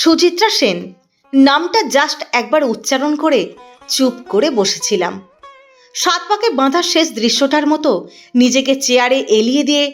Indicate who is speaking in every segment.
Speaker 1: সুচিত্রা সেন, নামটা জাস্ট একবার উচ্চারণ করে চুপ করে বসেছিলাম। সাত পাকে বাঁধার শেষ দৃশ্যটার মতো নিজেকে চেয়ারে এলিয়ে দিয়ে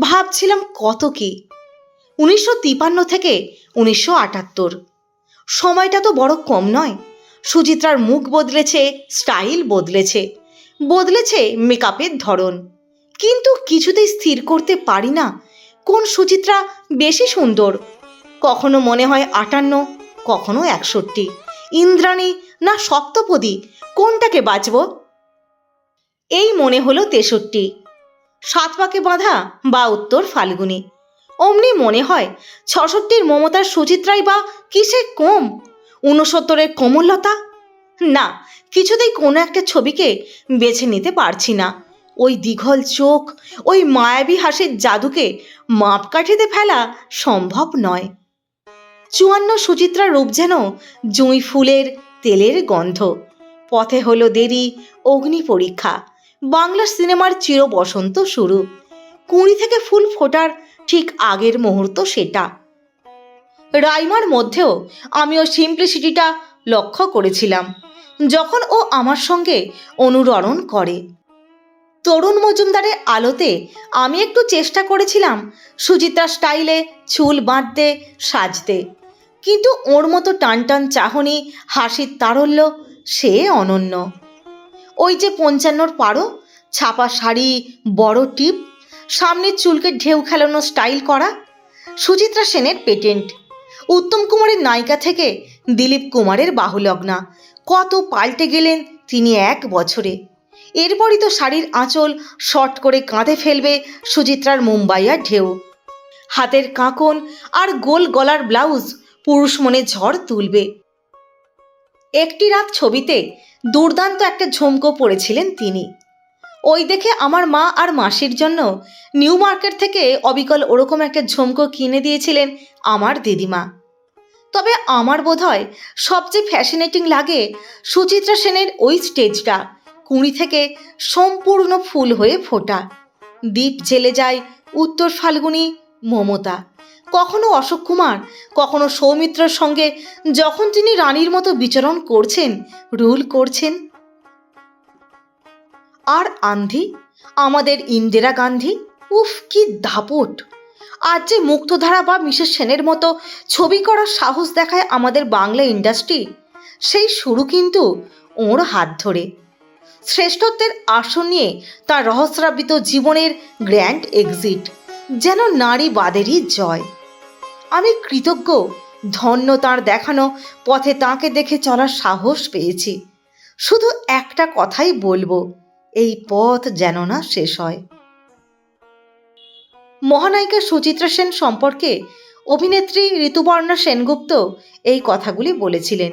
Speaker 1: ভাবছিলাম কত কি। উনিশশো তিপান্ন থেকে উনিশশো আটাত্তর। সময়টা তো বড় কম নয়। সুচিত্রার মুখ বদলেছে, স্টাইল বদলেছে বদলেছে মেকআপের ধরন। কিন্তু কিছুতেই স্থির করতে পারি না কোন সুচিত্রা বেশি সুন্দর কখনো মনে হয় আটান্ন, কখনো একষট্টি। ইন্দ্রাণী, না সপ্তপদী, কোনটাকে বাঁচব? এই মনে হলো তেষট্টি। সাত পাকে বাঁধা বা উত্তর ফাল্গুনি। অমনি মনে হয় ছষট্টির মমতার সুচিত্রাই বা কিসে কম? ঊনসত্তরের কোমলতা? না, কিছুতেই কোনো একটা ছবিকে বেছে নিতে পারছি না। ওই দীঘল চোখ, ওই মায়াবী হাসির জাদুকে মাপকাঠিতে ফেলা সম্ভব নয়। চুয়ান্ন সুচিত্রা রূপ যেন জুঁই ফুলের তেলের গন্ধ। পথে হলো দেরি, অগ্নি পরীক্ষা। বাংলা সিনেমার চির বসন্ত শুরু। কুড়ি থেকে ফুল ফোটার ঠিক আগের মুহূর্ত সেটা। রাইমার মধ্যেও আমি ও সিম্পলিসিটিটা লক্ষ্য করেছিলাম, যখন ও আমার সঙ্গে অনুরণন করে। তরুণ মজুমদারের আলোতে আমি একটু চেষ্টা করেছিলাম সুচিত্রা স্টাইলে চুল বাঁধতে, সাজতে। কিন্তু ওর মতো টান টান চাহনি, হাসির তারল্য সে অনন্য। ওই যে পঞ্চান্নর পারো, ছাপা শাড়ি, বড় টিপ, সামনের চুলকে ঢেউ খেলানো স্টাইল করা, সুচিত্রা সেনের পেটেন্ট, উত্তম কুমারের নায়িকা থেকে দিলীপ কুমারের বাহুলগ্না। কত পাল্টে গেলেন তিনি এক বছরে। এরপরই তো শাড়ির আঁচল শর্ট করে কাঁধে ফেলবে সুচিত্রার মুম্বাইয়ার ঢেউ। হাতের কাঁকন আর গোল গলার ব্লাউজ পুরুষ মনে ঝড় তুলবে। একটি রাত ছবিতে দুর্দান্ত একটা ঝুমকো পড়েছিলেন তিনি। ওই দেখে আমার মা আর মাসির জন্য নিউ মার্কেট থেকে অবিকল ওরকম একটা ঝুমকো কিনে দিয়েছিলেন আমার দিদিমা। তবে আমার বোধহয় সবচেয়ে ফ্যাসিনেটিং লাগে সুচিত্রা সেনের ওই স্টেজটা। কুঁড়ি থেকে সম্পূর্ণ ফুল হয়ে ফোটা। দ্বীপ জেলে যায় উত্তর ফাল্গুনি মমতা। কখনো অশোক কুমার, কখনো সৌমিত্রর সঙ্গে যখন তিনি রানীর মতো বিচরণ করছেন, রুল করছেন। আর আন্ধি, আমাদের ইন্দিরা গান্ধী, উফ, কি দাপট! আজ যে মুক্তধারা বা মিসেস সেনের মতো ছবি করার সাহস দেখায় আমাদের বাংলা ইন্ডাস্ট্রি, সেই শুরু কিন্তু ওর হাত ধরে। শ্রেষ্ঠত্বের আসন নিয়ে তার রহস্রাবৃত জীবনের গ্র্যান্ড এক্সিট, যেন নারীবাদেরই জয়। আমি কৃতজ্ঞ, ধন্য তাঁর দেখানো পথে তাকে দেখে চলার সাহস পেয়েছি। শুধু একটা কথাই বলব, এই পথ যেন না শেষ হয়। মহানায়িকা সুচিত্রা সেন সম্পর্কে অভিনেত্রী ঋতুপর্ণা সেনগুপ্ত এই কথাগুলি বলেছিলেন।